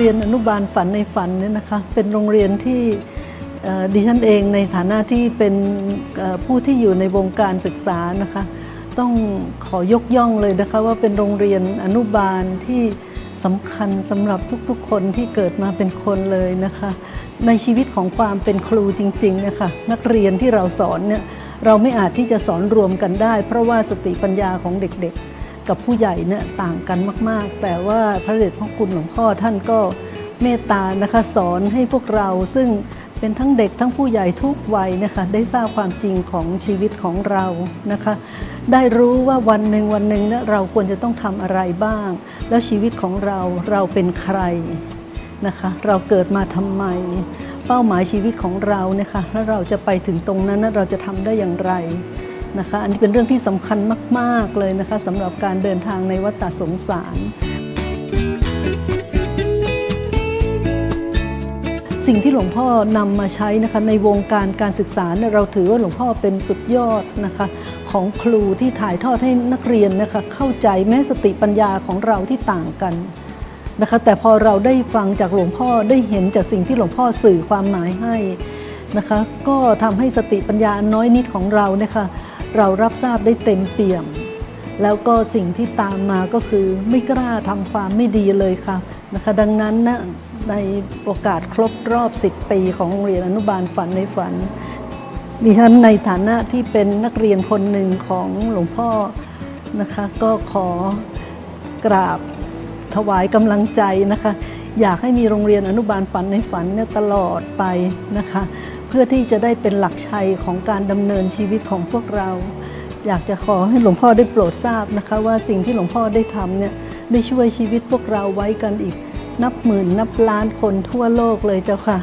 รียนอนุบาลฝันในฝันเนี่ยนะคะเป็นโรงเรียนที่ดิฉันเองในฐานะที่เป็นผู้ที่อยู่ในวงการศึกษานะคะต้องขอยกย่องเลยนะคะว่าเป็นโรงเรียนอนุบาลที่สำคัญสำหรับทุกๆ คนที่เกิดมาเป็นคนเลยนะคะ ในชีวิตของความเป็นครูจริงๆนะคะนักเรียนที่เราสอนเนี่ยเราไม่อาจที่จะสอนรวมกันได้ เพราะว่าสติปัญญาของเด็กๆ กับผู้ใหญ่เนี่ยต่างกันมาก ๆ แต่ว่าพระเดชพระคุณหลวงพ่อท่านก็เมตตานะคะสอนให้พวกเราซึ่งเป็นทั้งเด็กทั้งผู้ใหญ่ทุกวัยนะคะได้ทราบความจริงของชีวิตของเรานะคะ ได้รู้ว่าวันหนึ่งวันหนึ่งเนี่ยเราควรจะต้องทำอะไรบ้าง แล้วชีวิตของเราเราเป็นใครนะคะ เราเกิดมาทำไม เป้าหมายชีวิตของเราเนี่ยค่ะแล้วเราจะไปถึงตรงนั้นเราจะทำได้อย่างไร นะคะอันนี้เป็นเรื่องที่สำคัญมาก ๆ เลยนะคะสำหรับการเดินทางในวัฏสงสาร สิ่งที่หลวงพ่อนำมาใช้นะคะในวงการการศึกษาเราถือว่าหลวงพ่อเป็นสุดยอดนะคะของครูที่ถ่ายทอดให้นักเรียนนะคะเข้าใจแม้สติปัญญาของเราที่ต่างกันนะคะแต่พอเราได้ฟังจากหลวงพ่อได้เห็นจากสิ่งที่หลวงพ่อสื่อความหมายให้นะคะก็ทำให้สติปัญญาน้อยนิดของเรานี่ยค่ะ เรารับทราบได้เต็มเปี่ยม แล้วก็สิ่งที่ตามมาก็คือไม่กล้าทำความไม่ดีเลยค่ะนะคะดังนั้นนะในโอกาสครบรอบ 10 ปีของโรงเรียนอนุบาลฝันในฝันดิฉันในฐานะที่เป็นนักเรียนคนหนึ่งของหลวงพ่อนะคะ ก็ขอกราบถวายกำลังใจนะคะ อยากให้มีโรงเรียนอนุบาลฝันในฝันเนี่ยตลอดไปนะคะ เพื่อที่จะได้เป็นหลักชัยของการดำเนินชีวิตของพวกเรา อยากจะขอให้หลวงพ่อได้โปรดทราบนะคะ ว่าสิ่งที่หลวงพ่อได้ทำเนี่ยได้ช่วยชีวิตพวกเราไว้กันอีก นับหมื่นนับล้านคนทั่วโลกเลยเจ้าค่ะ